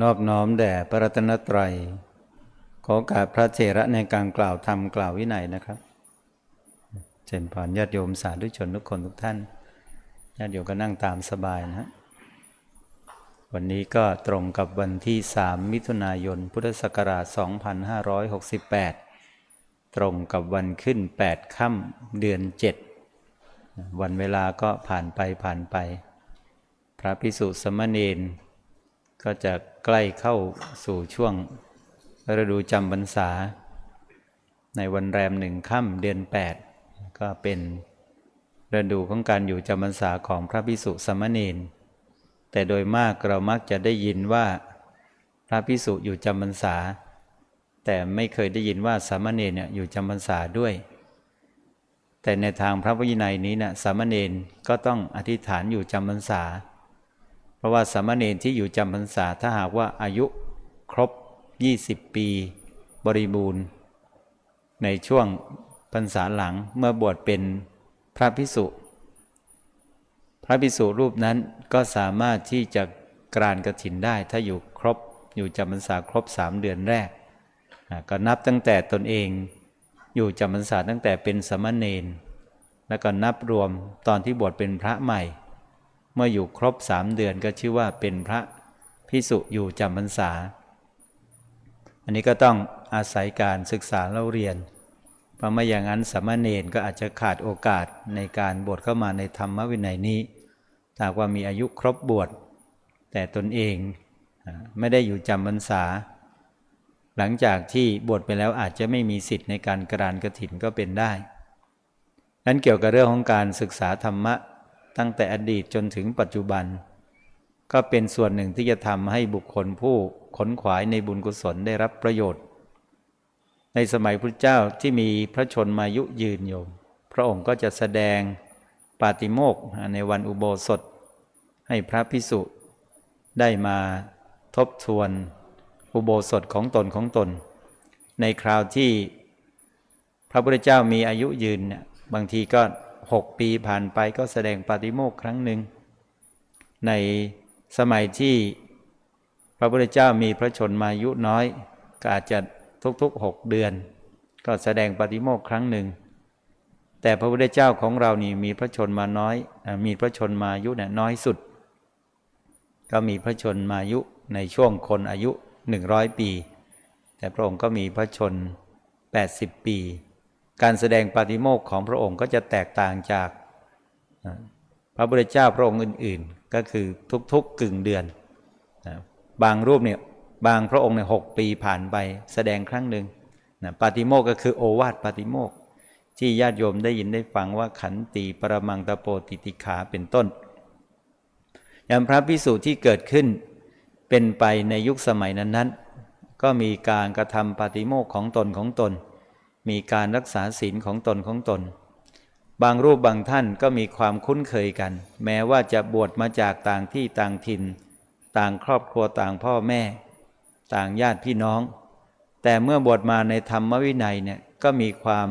นอบน้อมแด่พระรัตนตรัย ขอโอกาสพระเถระในการกล่าวธรรมกล่าววินัยนะครับ เจริญพรญาติโยมสาธุชนทุกคนทุกท่านญาติโยมก็นั่งตามสบายนะฮะวันนี้ก็ตรงกับวันที่ 3 มิถุนายน พุทธศักราช 2568 ตรงกับวันขึ้น 8 ค่ำเดือน 7 วันเวลาก็ผ่านไปผ่านไป พระพิสุสมณเณร ก็จะใกล้เข้าสู่ช่วงฤดูจำพรรษา ในวันแรมหนึ่งค่ำเดือน 8 ก็เป็นฤดูของการอยู่จำพรรษาของพระพิสุสมณเณรแต่โดยมากเรามักจะได้ยินว่าพระพิสุอยู่จำพรรษา แต่ไม่เคยได้ยินว่าสามเณรเนี่ยอยู่จำพรรษาด้วย แต่ในทางพระวินัยนี้นะสามเณรก็ต้องอธิษฐานอยู่จำพรรษา เพราะว่าสามเณรที่อยู่จำพรรษาถ้าหากว่าอายุครบ 20 ปีบริบูรณ์ ในช่วงพรรษาหลังเมื่อบวชเป็นพระพิสุพระพิสุรูปนั้นก็สามารถที่จะกรานกระถินได้ ถ้าอยู่ครบอยู่จำพรรษาครบสามเดือนแรก ก็นับตั้งแต่ตนเองอยู่จำพรรษาตั้งแต่เป็นสามเณรแล้วก็นับรวมตอนที่บวชเป็นพระใหม่ เมื่ออยู่ครบสามเดือนก็ชื่อว่าเป็นพระพิสุอยู่จำพรรษา อันนี้ก็ต้องอาศัยการศึกษาเล่าเรียน เพราะไม่อย่างนั้นสามเณรก็อาจจะขาดโอกาสในการบวชเข้ามาในธรรมวินัยนี้ถ้าหากว่ามีอายุครบบวช แต่ตนเองไม่ได้อยู่จำพรรษา หลังจากที่บวชไปแล้วอาจจะไม่มีสิทธิ์ในการกรานกระถินก็เป็นได้นั้นเกี่ยวกับเรื่องของการศึกษาธรรมะ ตั้งแต่อดีตจนถึงปัจจุบัน ก็เป็นส่วนหนึ่งที่จะทำให้บุคคลผู้ขนขวายในบุญกุศลได้รับประโยชน์ ในสมัยพุทธเจ้าที่มีพระชนมายุยืนยมพระองค์ก็จะแสดงปาติโมกข์ในวันอุโบสถ ให้พระพิสุได้มาทบทวนอุโบสถของตนของตน ในคราวที่พระพุทธเจ้ามีอายุยืนเนี่ยบางทีก็ หกปีผ่านไปก็แสดงปาติโมกข์ครั้งหนึ่ง ในสมัยที่พระพุทธเจ้ามีพระชนมายุน้อย ก็อาจจะทุกๆหกเดือน ก็แสดงปาติโมกข์ครั้งหนึ่ง แต่พระพุทธเจ้าของเรานี่มีพระชนมาน้อย มีพระชนมายุเนี่ยน้อยสุด ก็มีพระชนมายุในช่วงคนอายุ100ปี แต่พระองค์ก็มีพระชน 80 ปี การแสดงปาฏิโมกข์ของพระองค์ก็จะแตกต่างจากพระพุทธเจ้าพระองค์อื่น ๆ ก็คือทุกๆกึ่งเดือน บางรูปเนี่ยบางพระองค์เนี่ยหกปีผ่านไปแสดงครั้งหนึ่งนะปาฏิโมกก็คือโอวาทปาฏิโมกที่ญาติโยมได้ยินได้ฟังว่าขันติปรมังตะโปติติขาเป็นต้นอย่างพระพิสุที่เกิดขึ้นเป็นไปในยุคสมัยนั้นๆ ก็มีการกระทำปาฏิโมกข์ของตนของตน มีการรักษาศีลของตนของตน บางรูปบางท่านก็มีความคุ้นเคยกัน แม้ว่าจะบวชมาจากต่างที่ต่างถิ่น ต่างครอบครัวต่างพ่อแม่ ต่างญาติพี่น้อง แต่เมื่อบวชมาในธรรมวินัยเนี่ยก็มีความ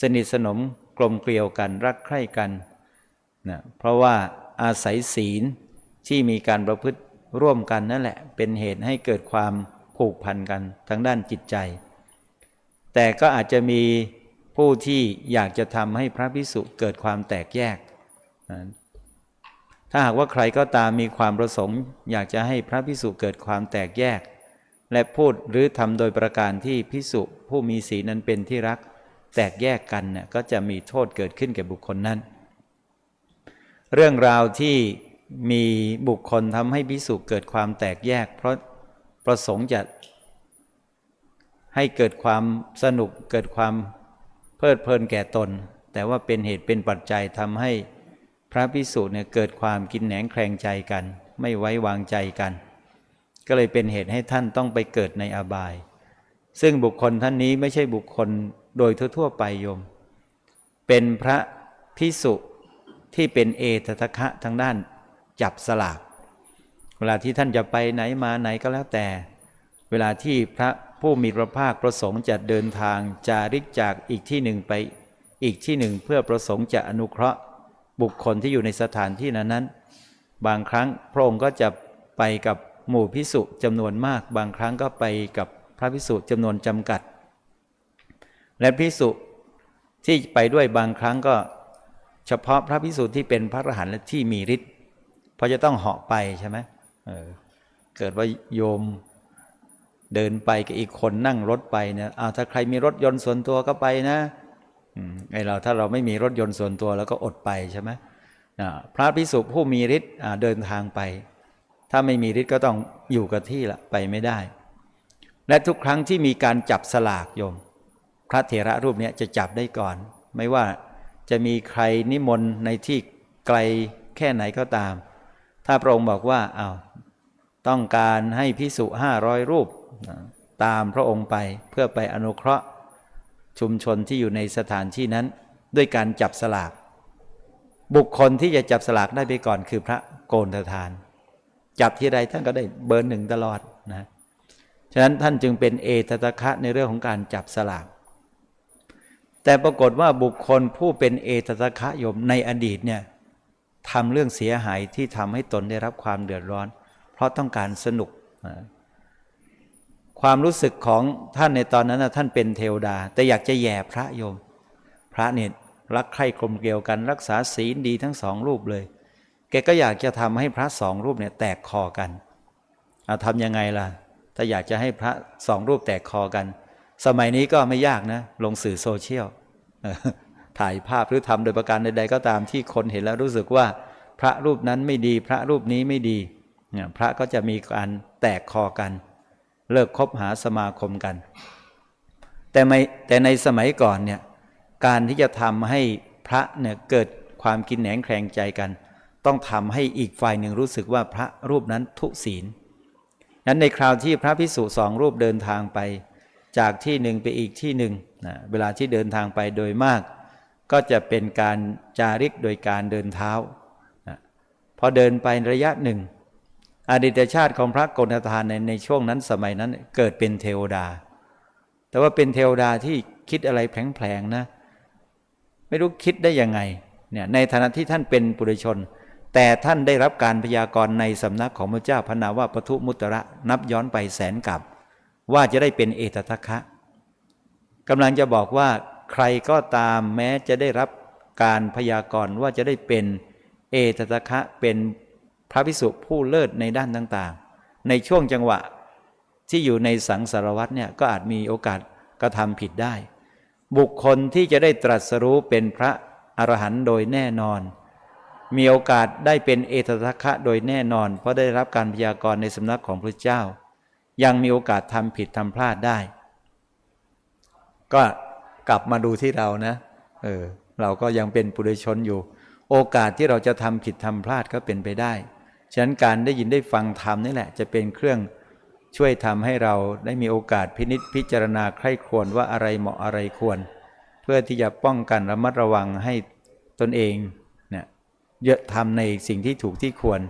สนิทสนมกลมเกลียวกันรักใคร่กันนะเพราะว่าอาศัยศีลที่มีการประพฤติร่วมกันนั่นแหละ เป็นเหตุให้เกิดความผูกพันกันทางด้านจิตใจ แต่ก็อาจจะมีผู้ที่อยากจะทำให้พระพิสุเกิดความแตกแยก ถ้าหากว่าใครก็ตามมีความประสงค์ อยากจะให้พระพิสุเกิดความแตกแยก และพูดหรือทำโดยประการที่พิสุผู้มีศีนั้นเป็นที่รัก แตกแยกกันเนี่ยก็จะมีโทษเกิดขึ้นแก่บุคคลนั้น เรื่องราวที่มีบุคคลทำให้พิสุเกิดความแตกแยก เพราะประสงค์จะ ให้เกิดความสนุกเกิดความเพลิดเพลินแก่ตน แต่ว่าเป็นเหตุเป็นปัจจัยทำให้พระพิสุเนี่ยเกิดความกินแหนงแคลงใจกัน ไม่ไว้วางใจกัน ก็เลยเป็นเหตุให้ท่านต้องไปเกิดในอบาย ซึ่งบุคคลท่านนี้ไม่ใช่บุคคลโดยทั่วๆไปโยม เป็นพระพิสุที่เป็นเอตทะคะทางด้านจับสลาก เวลาที่ท่านจะไปไหนมาไหนก็แล้วแต่ เวลาที่พระ ผู้มีพระภาคประสงค์จะเดินทางจาริกจากอีกที่หนึ่งไป อีกที่หนึ่งเพื่อประสงค์จะอนุเคราะห์ บุคคลที่อยู่ในสถานที่นั้นนั้นบางครั้งพระองค์ก็จะไปกับหมู่พิสุจำนวนมาก บางครั้งก็ไปกับพระพิสุจำนวนจำกัด และพิสุที่ไปด้วยบางครั้งก็ เฉพาะพระพิสุที่เป็นพระอรหันต์และที่มีฤทธิ์เพราะจะต้องเหาะไปใช่ไหมเออเกิดว่าโยม เดินไปกับอีกคนนั่งรถไปเนี่ยเอาวถ้าใครมีรถยนต์ส่วนตัวก็ไปนะไอเราถ้าเราไม่มีรถยนต์ส่วนตัวแล้วก็อดไปใช่ไหมอ่าพระพิสุผู้มีฤทธิ์เดินทางไป ถ้าไม่มีฤทธิ์ก็ต้องอยู่กับที่ละไปไม่ได้ และทุกครั้งที่มีการจับสลากโยม พระเถระรูปเนี้ยจะจับได้ก่อน ไม่ว่าจะมีใครนิมนต์ในที่ไกลแค่ไหนก็ตาม ถ้าพระองค์บอกว่าอา้าวต้องการให้พิสุห้าร้อยรูป ตามพระองค์ไปเพื่อไปอนุเคราะห์ชุมชนที่อยู่ในสถานที่นั้น ด้วยการจับสลาก บุคคลที่จะจับสลากได้ไปก่อนคือพระโกนทาน จับที่ใดท่านก็ได้เบอร์หนึ่งตลอดนะฉะนั้นท่านจึงเป็นเอตตะคะในเรื่องของการจับสลาก แต่ปรากฏว่าบุคคลผู้เป็นเอตตะคะโยมในอดีตเนี่ยทำเรื่องเสียหายที่ทำให้ตนได้รับความเดือดร้อน เพราะต้องการสนุกนะ ความรู้สึกของท่านในตอนนั้นนะท่านเป็นเทวดา แต่อยากจะแย่พระโยม พระเนี่ยรักใคร่กลมเกลียวกัน รักษาศีลดีทั้งสองรูปเลย แกก็อยากจะทำให้พระสองรูปเนี่ยแตกคอกันเอาทำยังไงล่ะ ถ้าอยากจะให้พระสองรูปแตกคอกัน สมัยนี้ก็ไม่ยากนะ ลงสื่อโซเชียลถ่ายภาพหรือทำโดยประการใด ๆ ก็ตามที่คนเห็นแล้วรู้สึกว่า พระรูปนั้นไม่ดี พระรูปนี้ไม่ดีเนี่ยพระก็จะมีการแตกคอกัน เลิกคบหาสมาคมกัน แต่ไม่แต่ในสมัยก่อนเนี่ยการที่จะทำให้พระเนี่ยเกิดความกินแหนงแคลงใจกัน ต้องทำให้อีกฝ่ายหนึ่งรู้สึกว่าพระรูปนั้นทุศีลนั้นในคราวที่พระพิสุสองรูปเดินทางไป จากที่หนึ่งไปอีกที่หนึ่งนะเวลาที่เดินทางไปโดยมาก ก็จะเป็นการจาริกโดยการเดินเท้านะพอเดินไประยะหนึ่ง อดีตชาติของพระโกนทานในในช่วงนั้นสมัยนั้นเกิดเป็นเทวดา แต่ว่าเป็นเทวดาที่คิดอะไรแผลงๆนะ ไม่รู้คิดได้ยังไงเนี่ยในฐานะที่ท่านเป็นปุถุชน แต่ท่านได้รับการพยากรณ์ในสำนักของพระเจ้าพนาว่าปทุมุตระนับย้อนไปแสนกับ ว่าจะได้เป็นเอตทัคคะกำลังจะบอกว่าใครก็ตามแม้จะได้รับการพยากรณ์ว่าจะได้เป็นเอตทัคคะเป็น พระพิสุผู้เลิศในด้านต่างๆ ในช่วงจังหวะที่อยู่ในสังสารวัตเนี่ยก็อาจมีโอกาสกระทำผิดได้ บุคคลที่จะได้ตรัสรู้เป็นพระอรหันต์โดยแน่นอน มีโอกาสได้เป็นเอตทัคคะโดยแน่นอน เพราะได้รับการพยากรณ์ในสำนักของพระเจ้า ยังมีโอกาสทำผิดทำพลาดได้ ก็กลับมาดูที่เรานะ เออ เราก็ยังเป็นปุถุชนอยู่ โอกาสที่เราจะทำผิดทำพลาดก็เป็นไปได้ ฉะนั้นการได้ยินได้ฟังธรรมนี่แหละ จะเป็นเครื่องช่วยทำให้เราได้มีโอกาสพินิจพิจารณาใคร่ครวญว่าอะไรเหมาะอะไรควร เพื่อที่จะป้องกันระมัดระวังให้ตนเองเนี่ยเยอะทำในสิ่งที่ถูกที่ควร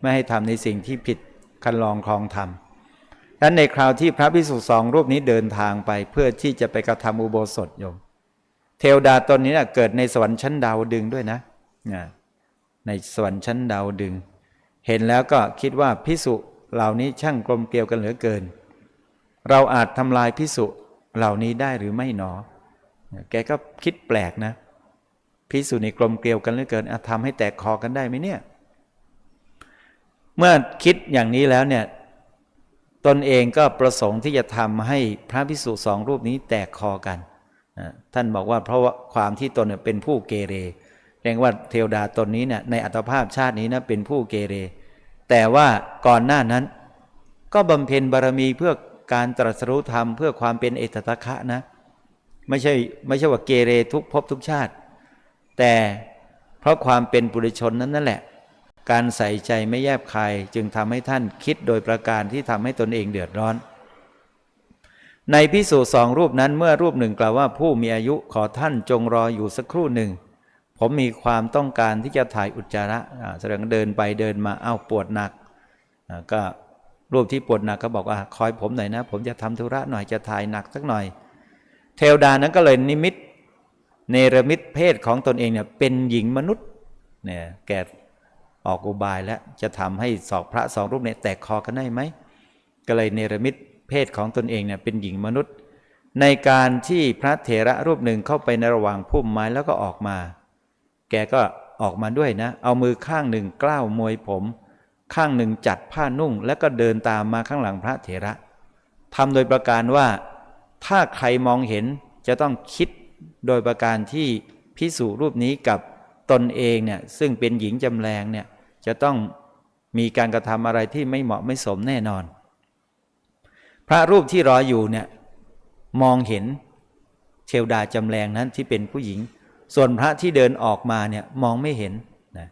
ไม่ให้ทำในสิ่งที่ผิดคันลองคลองธรรมดังนั้นในคราวที่พระพิสุสองรูปนี้เดินทางไปเพื่อที่จะไปกระทำอุโบสถโยม เทวดาตนนี้นะเกิดในสวรรค์ชั้นดาวดึงด้วยนะนะในสวรรค์ชั้นดาวดึง เห็นแล้วก็คิดว่าพิสุเหล่านี้ช่างกลมเกลียวกันเหลือเกิน เราอาจทำลายพิสุเหล่านี้ได้หรือไม่หนอ แกก็คิดแปลกนะพิสุในกลมเกลียวกันเหลือเกินอาจทำให้แตกคอกันได้ไหมเนี่ย เมื่อคิดอย่างนี้แล้วเนี่ยตนเองก็ประสงค์ที่จะทำให้พระพิสุสองรูปนี้แตกคอกัน ท่านบอกว่าเพราะว่าความที่ตนเป็นผู้เกเร เรียกว่าเทวดาตนนี้เนี่ยในอัตภาพชาตินี้นะเป็นผู้เกเร แต่ว่าก่อนหน้านั้น ก็บำเพ็ญบารมีเพื่อการตรัสรู้ธรรมเพื่อความเป็นเอตตะคะนะ ไม่ใช่ไม่ใช่ว่าเกเรทุกภพทุกชาติ แต่เพราะความเป็นปุถุชนนั้นนั่นแหละ การใส่ใจไม่แยบคายจึงทำให้ท่านคิดโดยประการที่ทำให้ตนเองเดือดร้อนในพิสูจสองรูปนั้นเมื่อรูปหนึ่งกล่าวว่าผู้มีอายุขอท่านจงรออยู่สักครู่หนึ่ง ผมมีความต้องการที่จะถ่ายอุจจาระแสดงเดินไปเดินมาเอ้าปวดหนักก็รูปที่ปวดหนักก็บอกว่าคอยผมหน่อยนะ ผมจะทำธุระหน่อยจะถ่ายหนักสักหน่อย เทวดานั้นก็เลยนิมิตเนรมิตเพศของตนเองเนี่ยเป็นหญิงมนุษย์เนี่ยแกออกอุบายแล้วจะทำให้สองพระสองรูปเนี่ยแตกคอกันได้ไหมก็เลยเนรมิตเพศของตนเองเนี่ยเป็นหญิงมนุษย์ ในการที่พระเถระรูปหนึ่งเข้าไปในระหว่างพุ่มไม้แล้วก็ออกมา แกก็ออกมาด้วยนะ เอามือข้างหนึ่งกล้าวมวยผม ข้างหนึ่งจัดผ้านุ่ง แล้วก็เดินตามมาข้างหลังพระเถระทำโดยประการว่า ถ้าใครมองเห็นจะต้องคิดโดยประการที่พิสูรูปนี้กับตนเองเนี่ยซึ่งเป็นหญิงจำแรงเนี่ยจะต้องมีการกระทำอะไรที่ไม่เหมาะไม่สมแน่นอน พระรูปที่รออยู่เนี่ยมองเห็นเทวดาจำแรงนั้นที่เป็นผู้หญิง ส่วนพระที่เดินออกมาเนี่ยมองไม่เห็นนะ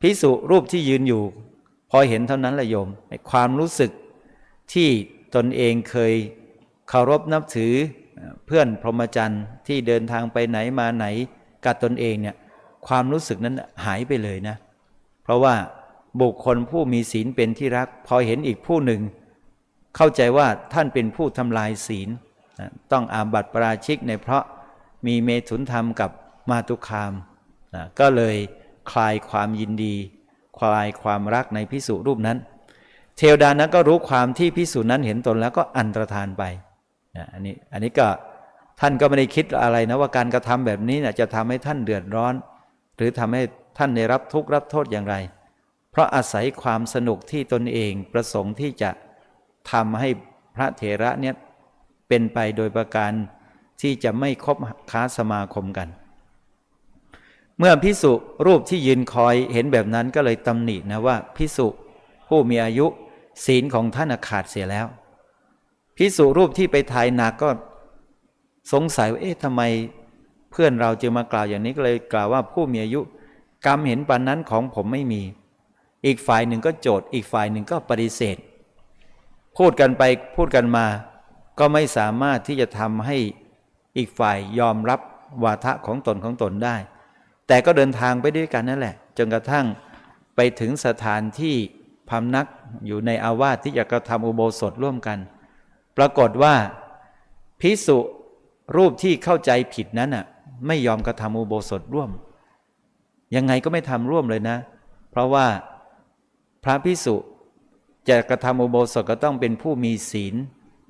พิสุรูปที่ยืนอยู่ พอเห็นเท่านั้นแหละโยมความรู้สึกที่ตนเองเคยเคารพนับถือเพื่อนพรหมจรรย์ที่เดินทางไปไหนมาไหนกับตนเองเนี่ยความรู้สึกนั้นหายไปเลยนะ เพราะว่าบุคคลผู้มีศีลเป็นที่รัก พอเห็นอีกผู้หนึ่ง เข้าใจว่าท่านเป็นผู้ทำลายศีล ต้องอาบัติปราชิกในเพราะมีเมถุนธรรมกับ มาตุคามนะก็เลยคลายความยินดี คลายความรักในพิสุรูปนั้น เทวดานั้นก็รู้ความที่พิสูจนั้นเห็นตนแล้วก็อันตรธานไปนะอันนี้อันนี้ก็ท่านก็ไม่ได้คิดอะไรนะว่าการกระทำแบบนี้นะจะทำให้ท่านเดือดร้อน หรือทำให้ท่านได้รับทุกข์รับโทษอย่างไร เพราะอาศัยความสนุกที่ตนเองประสงค์ที่จะทำให้พระเถระเนี่ยเป็นไปโดยประการที่จะไม่คบค้าสมาคมกัน เมื่อพิสุรูปที่ยืนคอยเห็นแบบนั้นก็เลยตำหนินะว่าพิสุผู้มีอายุศีลของท่านขาดเสียแล้วพิสุรูปที่ไปถ่ายหนักก็สงสัยว่าเอ๊ะทำไมเพื่อนเราจึงมากล่าวอย่างนี้ก็เลยกล่าวว่าผู้มีอายุ กรรมเห็นปันนั้นของผมไม่มี อีกฝ่ายหนึ่งก็โจทย์ อีกฝ่ายหนึ่งก็ปฏิเสธ พูดกันไปพูดกันมา ก็ไม่สามารถที่จะทำให้อีกฝ่ายยอมรับวาทะของตนของตนได้ แต่ก็เดินทางไปด้วยกันนั่นแหละ จนกระทั่งไปถึงสถานที่พำนักอยู่ในอาวาสที่จะกระทำอุโบสถร่วมกัน ปรากฏว่าพิสุรูปที่เข้าใจผิดนั้นน่ะไม่ยอมกระทำอุโบสถร่วม ยังไงก็ไม่ทำร่วมเลยนะ เพราะว่าพระพิสุจะกระทำอุโบสถก็ต้องเป็นผู้มีศีล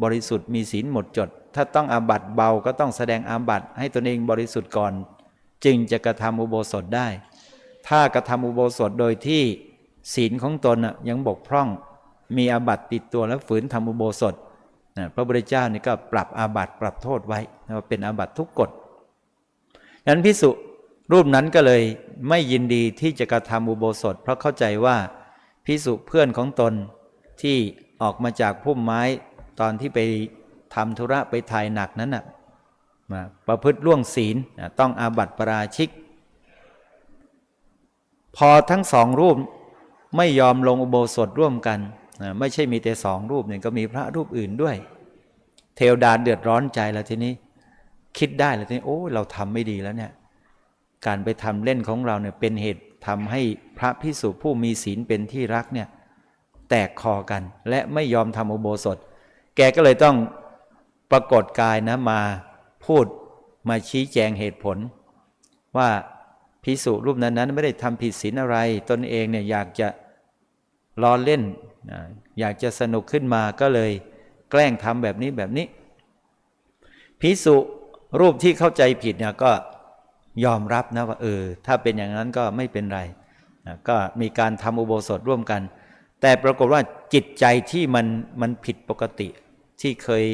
บริสุทธิ์มีศีลหมดจด ถ้าต้องอาบัตเบาก็ต้องแสดงอาบัตให้ตนเองบริสุทธิ์ก่อน จึงจะกระทำอุโบสถได้ ถ้ากระทำอุโบสถโดยที่ศีลของตนยังบกพร่อง มีอาบัตติดตัวแล้วฝืนทำอุโบสถนะพระพุทธเจ้านี่ก็ปรับอาบัติปรับโทษไว้ว่าเป็นอาบัติทุกกฎดังนั้นพิสุรูปนั้นก็เลยไม่ยินดีที่จะกระทำอุโบสถ เพราะเข้าใจว่าพิสุเพื่อนของตนที่ออกมาจากพุ่มไม้ตอนที่ไปทำธุระไปถ่ายหนักนั้นน่ะ ประพฤติล่วงศีลต้องอาบัติปราชิก พอทั้งสองรูปไม่ยอมลงอุโบสถร่วมกันไม่ใช่มีแต่สองรูปเนี่ยก็มีพระรูปอื่นด้วย เทวดาเดือดร้อนใจแล้วทีนี้ คิดได้แล้วทีนี้โอ้เราทำไม่ดีแล้วเนี่ยการไปทำเล่นของเราเนี่ยเป็นเหตุทำให้พระพิสุผู้มีศีลเป็นที่รักเนี่ยแตกคอกันและไม่ยอมทำอุโบสถ แกก็เลยต้องปรากฏกายนะมา พูดมาชี้แจงเหตุผล ว่าพิสุรูปนั้นนั้นไม่ได้ทำผิดศีลอะไร ตนเองเนี่ยอยากจะล้อเล่น อยากจะสนุกขึ้นมาก็เลยแกล้งทำแบบนี้แบบนี้พิสุรูปที่เข้าใจผิดเนี่ยก็ยอมรับนะว่าเออถ้าเป็นอย่างนั้นก็ไม่เป็นไรนะก็มีการทำอุโบสถร่วมกัน แต่ปรากฏว่าจิตใจที่มันมันผิดปกติ ที่เคย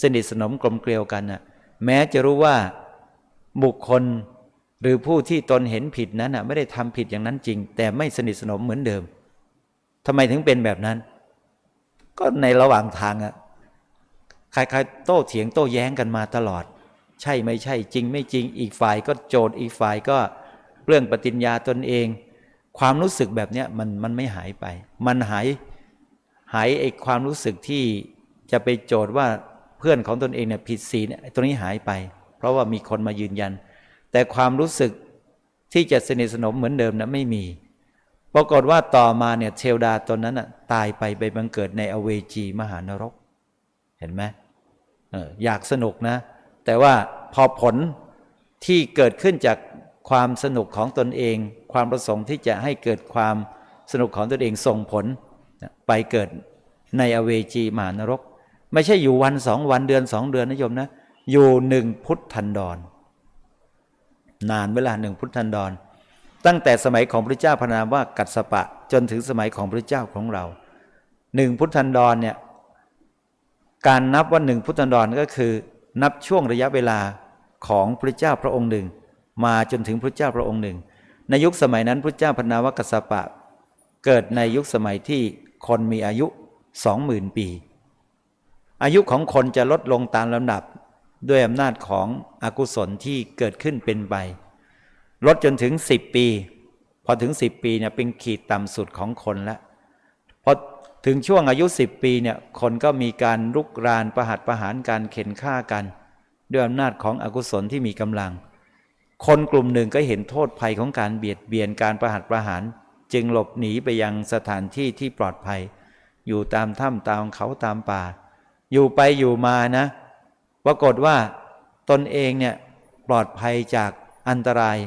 สนิทสนมกลมเกลียวกันนะ แม้จะรู้ว่าบุคคลหรือผู้ที่ตนเห็นผิดนั้นไม่ได้ทำผิดอย่างนั้นจริง แต่ไม่สนิทสนมเหมือนเดิมทำไมถึงเป็นแบบนั้น ก็ในระหว่างทางอะใครๆโต้เถียงโต้แย้งกันมาตลอด ใช่ไม่ใช่จริง ไม่จริงอีกฝ่ายก็โจทย์อีกฝ่ายก็เรื่องปฏิญญาตนเอง ความรู้สึกแบบเนี้ยมันมันไม่หายไป มันหายหายไอ้ความรู้สึกที่จะไปโจทย์ว่า เพื่อนของตนเองเนี่ยผิดศีลตรงนี้หายไป เพราะว่ามีคนมายืนยัน แต่ความรู้สึกที่จะสนิทสนมเหมือนเดิมนะไม่มีปรากฏว่าต่อมาเนี่ยเทวดาตนนั้นนะตายไปไปบังเกิดในอเวจีมหานรก เห็นไหมเอออยากสนุกนะ แต่ว่าพอผลที่เกิดขึ้นจากความสนุกของตนเอง ความประสงค์ที่จะให้เกิดความสนุกของตนเองส่งผล ไปเกิดในอเวจีมหานรก ไม่ใช่อยู่วันสองวันเดือนสองเดือนนะโยมนะ อยู่หนึ่งพุทธันดร นานเวลาหนึ่งพุทธันดร ตั้งแต่สมัยของพระเจ้าพระนามว่ากัสปะ จนถึงสมัยของพระเจ้าของเราหนึ่งพุทธันดรเนี่ยการนับว่าหนึ่งพุทธันดรก็คือ นับช่วงระยะเวลาของพระเจ้าพระองค์หนึ่ง มาจนถึงพระเจ้าพระองค์หนึ่ง ในยุคสมัยนั้นพระเจ้าพนาวกัสสปะ เกิดในยุคสมัยที่คนมีอายุสองหมื่นปี อายุของคนจะลดลงตามลำดับด้วยอำนาจของอกุศลที่เกิดขึ้นเป็นไปลดจนถึงสิบปี พอถึงสิบปีเนี่ยเป็นขีดต่ำสุดของคนแล้วพอถึงช่วงอายุสิบปีเนี่ยคนก็มีการลุกรานประหัตประหารการเข็นฆ่ากัน ด้วยอำนาจของอกุศลที่มีกำลัง คนกลุ่มหนึ่งก็เห็นโทษภัยของการเบียดเบียนการประหัตประหาร จึงหลบหนีไปยังสถานที่ที่ปลอดภัย อยู่ตามถ้ำตามเขาตามป่า อยู่ไปอยู่มานะ ปรากฏว่าตนเองเนี่ยปลอดภัยจากอันตราย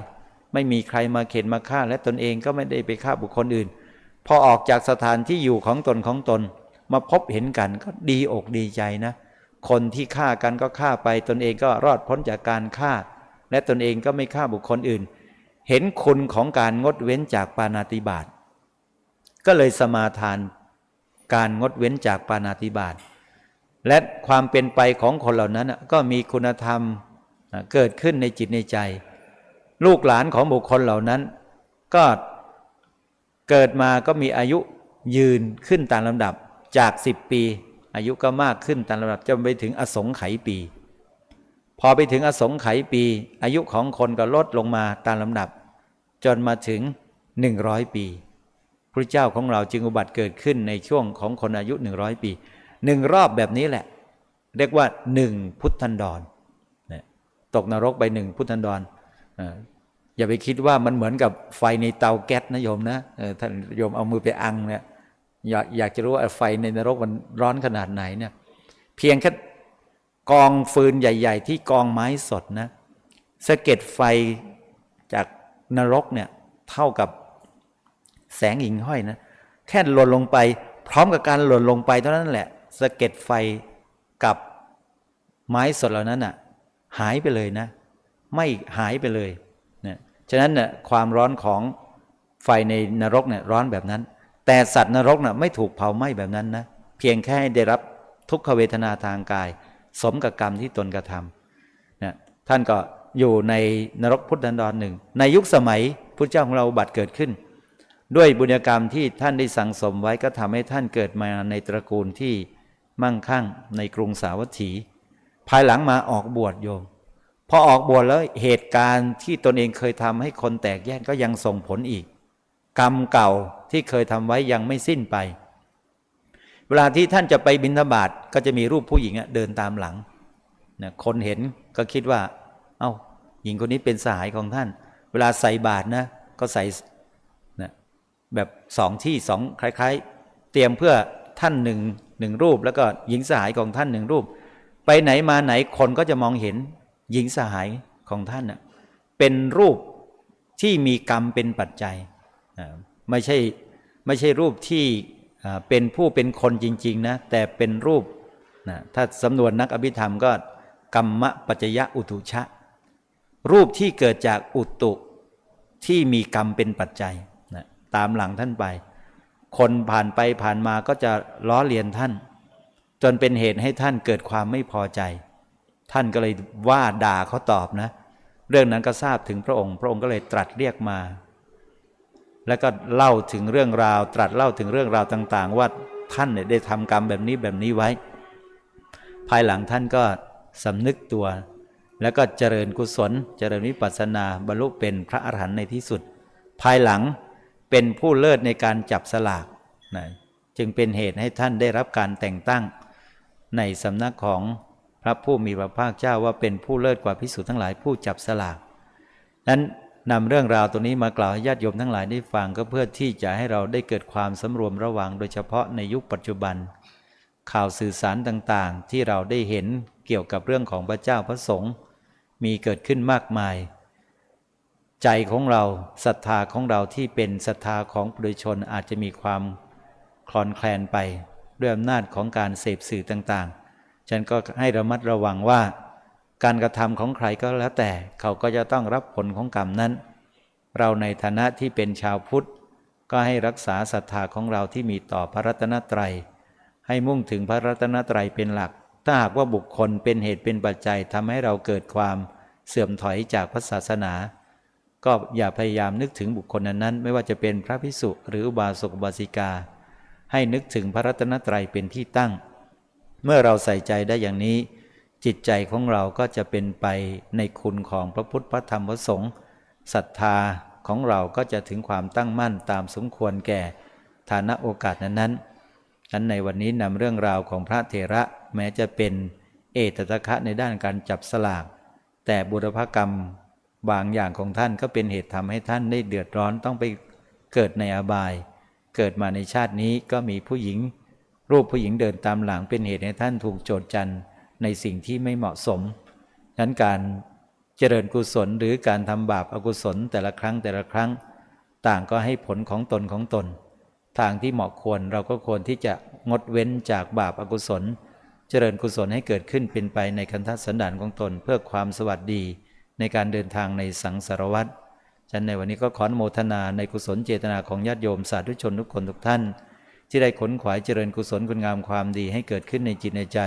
ไม่มีใครมาเข็นมาฆ่า และตนเองก็ไม่ได้ไปฆ่าบุคคลอื่น พอออกจากสถานที่อยู่ของตนของตน มาพบเห็นกันก็ดีอกดีใจนะ คนที่ฆ่ากันก็ฆ่าไป ตนเองก็รอดพ้นจากการฆ่า และตนเองก็ไม่ฆ่าบุคคลอื่น เห็นคุณของการงดเว้นจากปานาติบาตก็เลยสมาทานการงดเว้นจากปานาติบาต และความเป็นไปของคนเหล่านั้นก็มีคุณธรรมเกิดขึ้นในจิตในใจ ลูกหลานของบุคคลเหล่านั้น ก็เกิดมาก็มีอายุยืนขึ้นตามลำดับจากสิบปี อายุก็มากขึ้นตามลำดับจนไปถึงอสงไขยปี พอไปถึงอสงไขยปี อายุของคนก็ลดลงมาตามลำดับ จนมาถึงหนึ่งร้อยปีพระเจ้าของเราจึงอุบัติเกิดขึ้นในช่วงของคนอายุหนึ่งร้อยปี หนึ่งรอบแบบนี้แหละ เรียกว่าหนึ่งพุทธันดรตกนรกไปหนึ่งพุทธันดรอย่าไปคิดว่ามันเหมือนกับไฟในเตาแก๊สนะโยมนะท่านโยมเอามือไปอังเนี่ยอยากอยากจะรู้ว่าไฟในนรกมันร้อนขนาดไหนเนี่ยเพียงแค่กองฟืนใหญ่ ๆ ที่กองไม้สดนะสะเก็ดไฟจากนรกเนี่ยเท่ากับแสงหิ่งห้อยนะแค่หล่นลงไป พร้อมกับการหล่นลงไปเท่านั้นแหละ สะเก็ดไฟกับไม้สดเหล่านั้นอะ หายไปเลยนะ ไม่หายไปเลยนะฉะนั้นน่ะความร้อนของไฟในนรกเนี่ยร้อนแบบนั้น แต่สัตว์นรกน่ะไม่ถูกเผาไหม้แบบนั้นนะเพียงแค่ได้รับทุกขเวทนาทางกาย สมกับกรรมที่ตนกระทำนะท่านก็อยู่ในนรกพุทธันดรหนึ่ง ในยุคสมัยพุทธเจ้าของเราบัติเกิดขึ้น ด้วยบุญกรรมที่ท่านได้สั่งสมไว้ก็ทำให้ท่านเกิดมาในตระกูลที่ มั่งคั่งในกรุงสาวัตถี ภายหลังมาออกบวชโยมพอออกบวชแล้วเหตุการณ์ที่ตนเองเคยทำให้คนแตกแยกก็ยังส่งผลอีก กรรมเก่าที่เคยทำไว้ยังไม่สิ้นไป เวลาที่ท่านจะไปบิณฑบาตก็จะมีรูปผู้หญิงเดินตามหลังนะคนเห็นก็คิดว่า เอา้า หญิงคนนี้เป็นสหายของท่าน เวลาใส่บาตรนะก็ใส่นะแบบสองที่สองคล้าย ๆ เตรียมเพื่อท่านหนึ่ง หนึ่งรูป แล้วก็หญิงสหายของท่านหนึ่งรูป ไปไหนมาไหนคนก็จะมองเห็นหญิงสหายของท่านเป็นรูปที่มีกรรมเป็นปัจจัยไม่ใช่ไม่ใช่รูปที่เป็นผู้เป็นคนจริง ๆ นะ แต่เป็นรูปนะถ้าสำนวนนักอภิธรรมก็กรรมปัจจยะอุตุชะ รูปที่เกิดจากอุตุที่มีกรรมเป็นปัจจัยนะตามหลังท่านไป คนผ่านไปผ่านมาก็จะล้อเลียนท่าน จนเป็นเหตุให้ท่านเกิดความไม่พอใจ ท่านก็เลยว่าด่าเขาตอบนะ เรื่องนั้นก็ทราบถึงพระองค์ พระองค์ก็เลยตรัสเรียกมา แล้วก็เล่าถึงเรื่องราว ตรัสเล่าถึงเรื่องราวต่าง ๆ ว่าท่านเนี่ยได้ทำกรรมแบบนี้แบบนี้ไว้ ภายหลังท่านก็สำนึกตัว แล้วก็เจริญกุศล เจริญวิปัสสนาบรรลุเป็นพระอรหันต์ในที่สุด ภายหลัง เป็นผู้เลิศในการจับสลากนะจึงเป็นเหตุให้ท่านได้รับการแต่งตั้ง ในสำนักของพระผู้มีพระภาคเจ้าว่าเป็นผู้เลิศกว่าพิสุทั้งหลายผู้จับสลากนั้นนำเรื่องราวตัวนี้มากล่าวให้ญาติโยมทั้งหลายได้ฟังก็เพื่อที่จะให้เราได้เกิดความสำรวมระวังโดยเฉพาะในยุคปัจจุบัน ข่าวสื่อสารต่างๆ ที่เราได้เห็นเกี่ยวกับเรื่องของพระเจ้าพระสงฆ์มีเกิดขึ้นมากมาย ใจของเราศรัทธาของเราที่เป็นศรัทธาของปุถุชนอาจจะมีความคลอนแคลนไป ด้วยอำนาจของการเสพสื่อต่างๆ ฉันก็ให้ระมัดระวังว่า การกระทำของใครก็แล้วแต่เขาก็จะต้องรับผลของกรรมนั้น เราในฐานะที่เป็นชาวพุทธ ก็ให้รักษาศรัทธาของเราที่มีต่อพระรัตนตรัย ให้มุ่งถึงพระรัตนตรัยเป็นหลัก ถ้าหากว่าบุคคลเป็นเหตุเป็นปัจจัยทำให้เราเกิดความเสื่อมถอยจากพระศาสนา ก็อย่าพยายามนึกถึงบุคคลนั้นๆ ไม่ว่าจะเป็นพระพิสุหรืออุบาสกบาสิกา ให้นึกถึงพระรัตนตรัยเป็นที่ตั้ง เมื่อเราใส่ใจได้อย่างนี้ จิตใจของเราก็จะเป็นไปในคุณของพระพุทธพระธรรมพระสงฆ์ศรัทธาของเราก็จะถึงความตั้งมั่นตามสมควรแก่ฐานะโอกาสนั้นๆฉะนั้นในวันนี้นำเรื่องราวของพระเถระแม้จะเป็นเอตตะคะในด้านการจับสลากแต่บุรพกรรม บางอย่างของท่านก็เป็นเหตุทำให้ท่านได้เดือดร้อนต้องไปเกิดในอบาย เกิดมาในชาตินี้ก็มีผู้หญิง รูปผู้หญิงเดินตามหลังเป็นเหตุให้ท่านถูกโจทย์จันในสิ่งที่ไม่เหมาะสมนั้นการเจริญกุศลหรือการทำบาปอากุศลแต่ละครั้งแต่ละครั้ง ต่างก็ให้ผลของตนของตน ทางที่เหมาะควรเราก็ควรที่จะงดเว้นจากบาปอากุศล เจริญกุศลให้เกิดขึ้นเป็นไปในคันธสันดานของตนเพื่อความสวัสดี ในการเดินทางในสังสารวัฏฉันในวันนี้ก็ขออนุโมทนาในกุศลเจตนาของญาติโยมสาธุชนทุกคนทุกท่าน ที่ได้ขนขวายเจริญกุศลคุณงามความดีให้เกิดขึ้นในจิตในใจ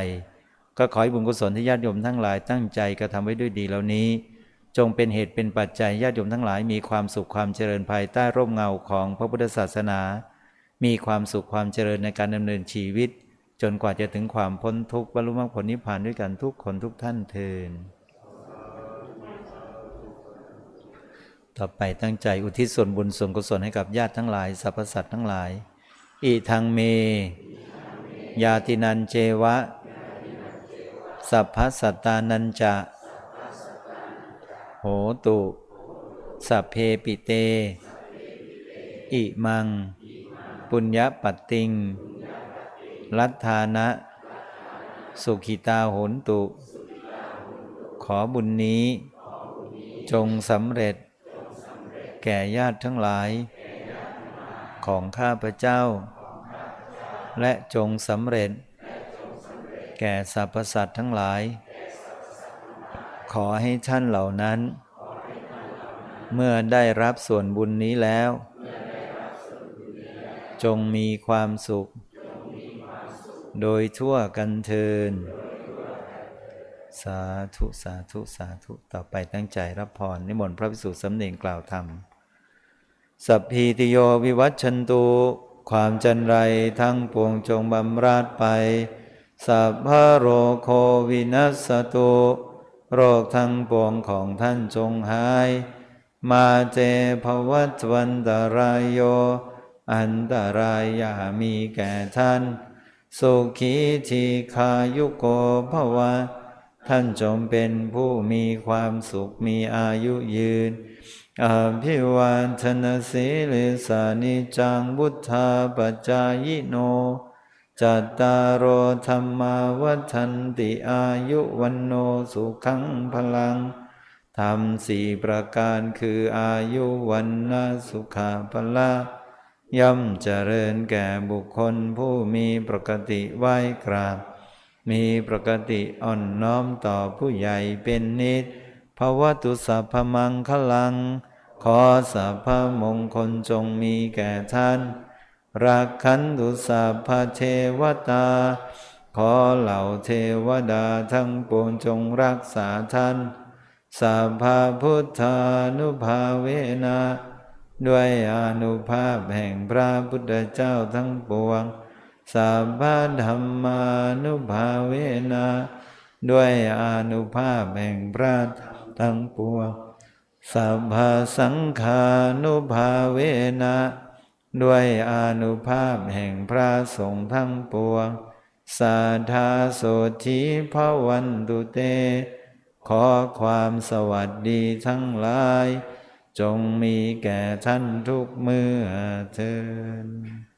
ก็ขอให้บุญกุศลที่ญาติโยมทั้งหลายตั้งใจกระทำไว้ด้วยดีเหล่านี้ จงเป็นเหตุเป็นปัจจัยญาติโยมทั้งหลายมีความสุขความเจริญภายใต้ร่มเงาของพระพุทธศาสนา มีความสุขความเจริญในการดำเนินชีวิต จนกว่าจะถึงความพ้นทุกข์บรรลุมรรคผลนิพพานด้วยกันทุกคนทุกท่านเทิน ต่อไปตั้งใจอุทิศส่วนบุญส่วนกุศลให้กับญาติทั้งหลายสรรพสัตว์ทั้งหลาย อิทังเม ยาตินันเจวะ สัพพสัตตานันจะ โหตุ สัพเพปิเต อิมัง ปุญญปัตติง ลัทธานะ สุขิตาโหนตุ ขอบุญนี้ จงสำเร็จ แก่ญาติทั้งหลาย ของข้าพเจ้า และจงสำเร็จ แก่สรรพสัตว์ทั้งหลาย ขอให้ท่านเหล่านั้น เมื่อได้รับส่วนบุญนี้แล้ว จงมีความสุข โดยทั่วกันเทินสาธุ สาธุ สาธุ ต่อไปตั้งใจรับพรนิมนต์พระภิกษุสำเนียงกล่าวธรรม สัพพีติโยวิวัชชันตุความจันไรทั้งปวงจงบำราดไป สัพพะโรโควินัสสตุโรคทั้งปวงของท่านจงหาย มาเจภวัตวันตรายโย อันตรายอย่ามีแก่ท่าน สุขีทีคายุโกภวะท่านจงเป็นผู้มีความสุขมีอายุยืน อภิวันธนสีลิสานิจังบุทธาปจายโน จัตตารโอธรรมาวัฏันติอายุวันโนสุขังพลังธรรมสี่ประการคืออายุวันนาสุขาพละย่อมเจริญแก่บุคคลผู้มีปกติไหว้กราบ มีปกติอ่อนน้อมต่อผู้ใหญ่เป็นนิด ภวตุสัพพมังคลัง ขอสัพพมงคลจงมีแก่ท่านรักขันตุสัพพเทวตา ขอเหล่าเทวดาทั้งปวงจงรักษาท่านสัพพพุทธานุภาเวนะด้วยอนุภาพแห่งพระพุทธเจ้าทั้งปวงสัพพธรรมานุภาเวนะด้วยอนุภาพแห่งพระธรรม ทั้งปวงสัพพสังฆานุภาเวนะ ด้วยอนุภาพแห่งพระสงฆ์ทั้งปวงสาธาโสธีพวันตุเต ขอความสวัสดีทั้งหลาย จงมีแก่ท่านทุกเมื่อเทิน